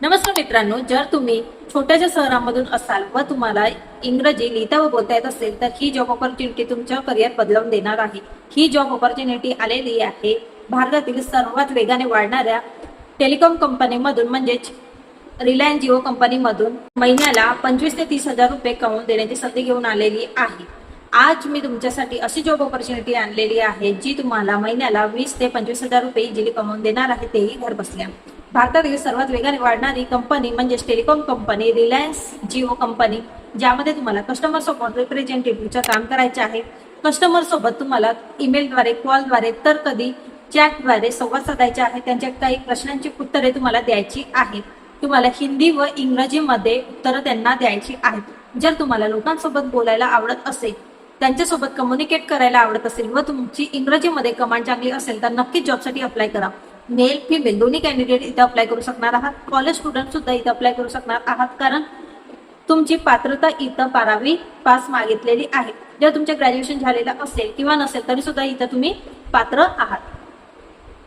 नमस्कार मित्रांनो जर तुम्ही छोट्याशा शहरामधून असाल व तुम्हाला इंग्रजी लिहिता व बोलता येत असेल तर ही जॉब ऑपॉर्च्युनिटी तुमच्या करिअर बदलवून देणार आहे. ही जॉब ऑपॉर्च्युनिटी आलेली आहे भारतातील सर्वात वेगाने वाढणाऱ्या टेलिकॉम कंपनीमधून म्हणजेच रिलायन्स जिओ कंपनीमधून महिन्याला पंचवीस ते तीस हजार रुपये कमवून देण्याची संधी घेऊन आलेली आहे. आज मी तुमच्यासाठी अशी जॉब ऑपॉर्च्युनिटी आणलेली आहे जी तुम्हाला महिन्याला वीस ते पंचवीस हजार रुपये इजिली कमवून देणार आहे तेही घर बसल्या. भारतातील सर्वात वेगाने वाढणारी कंपनी म्हणजेच telecom company Reliance Jio company ज्यामध्ये तुम्हाला कस्टमर सपोर्ट रिप्रेझेंटेटिव्हचं काम करायचे आहे. कस्टमर सोबत तुम्हाला ईमेलद्वारे कॉलद्वारे तर कधी चॅटद्वारे संवाद साधायचे आहे. त्यांच्या काही प्रश्नांची उत्तरे तुम्हाला द्यायची आहेत. तुम्हाला हिंदी व इंग्रजीमध्ये उत्तरं त्यांना द्यायची आहेत. जर तुम्हाला लोकांसोबत बोलायला आवडत असेल त्यांच्यासोबत कम्युनिकेट करायला आवडत असेल व तुमची इंग्रजीमध्ये कमांड चांगली असेल तर नक्की जॉबसाठी अप्लाय करा. मेल फिमेल दोन्ही कॅन्डिडेट इथं अप्लाय करू शकणार आहात. कॉलेज स्टुडंट सुद्धा इथं अप्लाय करू शकणार आहात. कारण तुमची पात्रता इथं बारावी पास मागितलेली आहे. जर तुमचे ग्रॅज्युएशन झालेलं असेल किंवा नसेल तरी सुद्धा इथं तुम्ही पात्र आहात.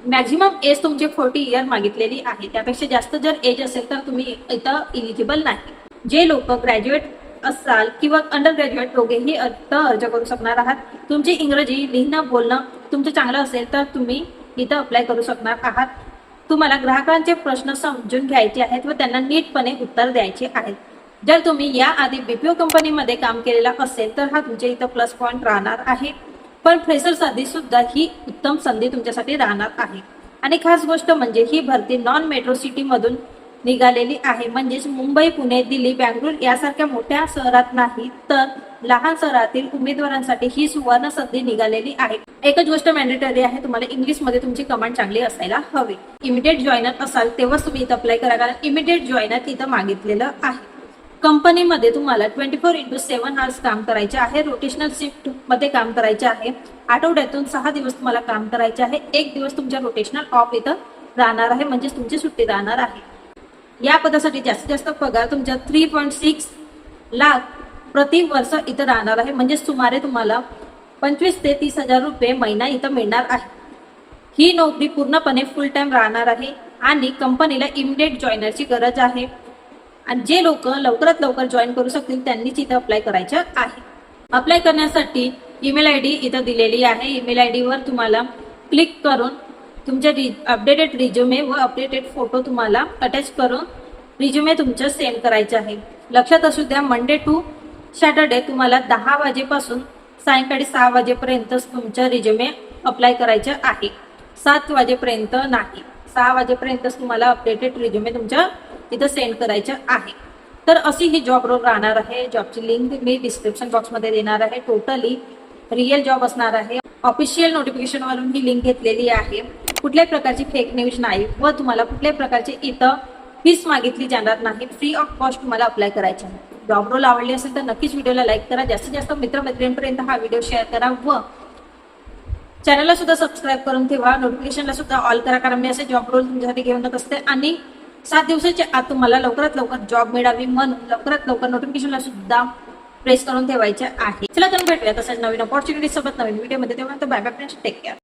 मॅक्झिमम एज तुमची फोर्टी इयर मागितलेली आहे. त्यापेक्षा जास्त जर एज असेल तर तुम्ही इथं इलिजिबल नाही. जे लोक ग्रॅज्युएट असाल किंवा अंडर ग्रॅज्युएट दोघेही अर्थ अर्ज करू शकणार आहात. तुमची इंग्रजी लिहिणं बोलणं तुमचं चांगलं असेल तर तुम्ही इथं अप्लाय करू शकणार आहात. तुम्हाला ग्राहकांचे प्रश्न समजून घ्यायचे आहेत व त्यांना नीटपणे उत्तर द्यायचे आहेत. जर तुम्ही याआधी बीपीओ कंपनीमध्ये काम केलेला असेल तर हा तुमच्या इथं प्लस पॉईंट राहणार आहे. पण फ्रेशरसाठी सुद्धा ही उत्तम संधी तुमच्यासाठी राहणार आहे. आणि खास गोष्ट म्हणजे ही भरती नॉन मेट्रो सिटीमधून निघालेली आहे. म्हणजेच मुंबई पुणे दिल्ली बँगलोर यासारख्या मोठ्या शहरात नाही तर लहान शहरातील उमेदवारांसाठी ही सुवर्ण संधी निघालेली आहे. एकच गोष्ट मॅन्डेटरी आहे तुम्हाला इंग्लिशमध्ये तुमची कमांड चांगली असायला हवी. इमिडिएट जॉईनर असाल तेव्हाच तुम्ही इथं अप्लाय करा कारण इमिडिएट जॉईनर इथं मागितलेलं आहे. कंपनीमध्ये तुम्हाला twenty four into seven hours काम करायचे आहे रोटेशनल शिफ्टमध्ये काम करायचे आहे. आठवड्यातून सहा दिवस तुम्हाला काम करायचे आहे एक दिवस तुमच्या रोटेशनल ऑफ इथं राहणार आहे म्हणजेच तुमची सुट्टी राहणार आहे. या पदासाठी जास्तीत जास्त पगार तुमच्या थ्री पॉईंट सिक्स लाख प्रति वर्ष इथं राहणार आहे. म्हणजेच सुमारे तुम्हाला पंचवीस ते तीस हजार रुपये महिना इथं मिळणार आहे. ही नोकरी पूर्णपणे फुल टाइम राहणार आहे आणि कंपनीला इमिडिएट जॉईनरची गरज आहे. आणि जे लोक लवकरात लवकर जॉईन करू शकतील त्यांनीच इथं अप्लाय करायचं आहे. अप्लाय करण्यासाठी ईमेल आय डी इथं दिलेली आहे. ईमेल आय डीवर तुम्हाला क्लिक करून तुमच्या रि अपडेटेड रिज्युमे व अपडेटेड फोटो तुम्हाला अटॅच करून रिज्युमे तुमचं सेंड करायचं आहे. लक्षात असू द्या मंडे टू सॅटर्डे तुम्हाला दहा वाजेपासून सायंकाळी सहा वाजेपर्यंतच तुमचं रिज्युमे अप्लाय करायचं आहे. सात वाजेपर्यंत नाही. सहा वाजेपर्यंतच तुम्हाला अपडेटेड रिज्युमे तुमच्या इथं सेंड करायचं आहे. तर अशी ही जॉब रोल राहणार आहे. जॉबची लिंक मी डिस्क्रिप्शन बॉक्समध्ये देणार आहे. टोटली रिअल जॉब असणार आहे. ऑफिशियल नोटिफिकेशनवरून ही लिंक घेतलेली आहे. कुठल्याही प्रकारची फेक न्यूज नाही व तुम्हाला कुठल्याही प्रकारची इथं फीस मागितली जाणार नाही. फ्री ऑफ कॉस्ट तुम्हाला अप्लाय करायचे आहे. जॉब रोल आवडली असेल तर नक्कीच व्हिडिओला लाईक करा. जास्तीत जास्त मित्रमैत्रिणींपर्यंत हा व्हिडिओ शेअर करा व चॅनलला सुद्धा सबस्क्राईब करून ठेवा. नोटिफिकेशनला सुद्धा ऑल करा. कारण मी असे जॉब रोल तुमच्यासाठी घेऊन येत असते आणि सात दिवसाच्या आत तुम्हाला लवकरात लवकर जॉब मिळावी म्हणून लवकरात लवकर नोटिफिकेशनला सुद्धा प्रेस करून ठेवायचे आहे. चला तर भेटूया तसंच नवीन ऑपॉर्च्युनिटी सोबत नवीन व्हिडिओमध्ये तेव्हा bye bye friends take care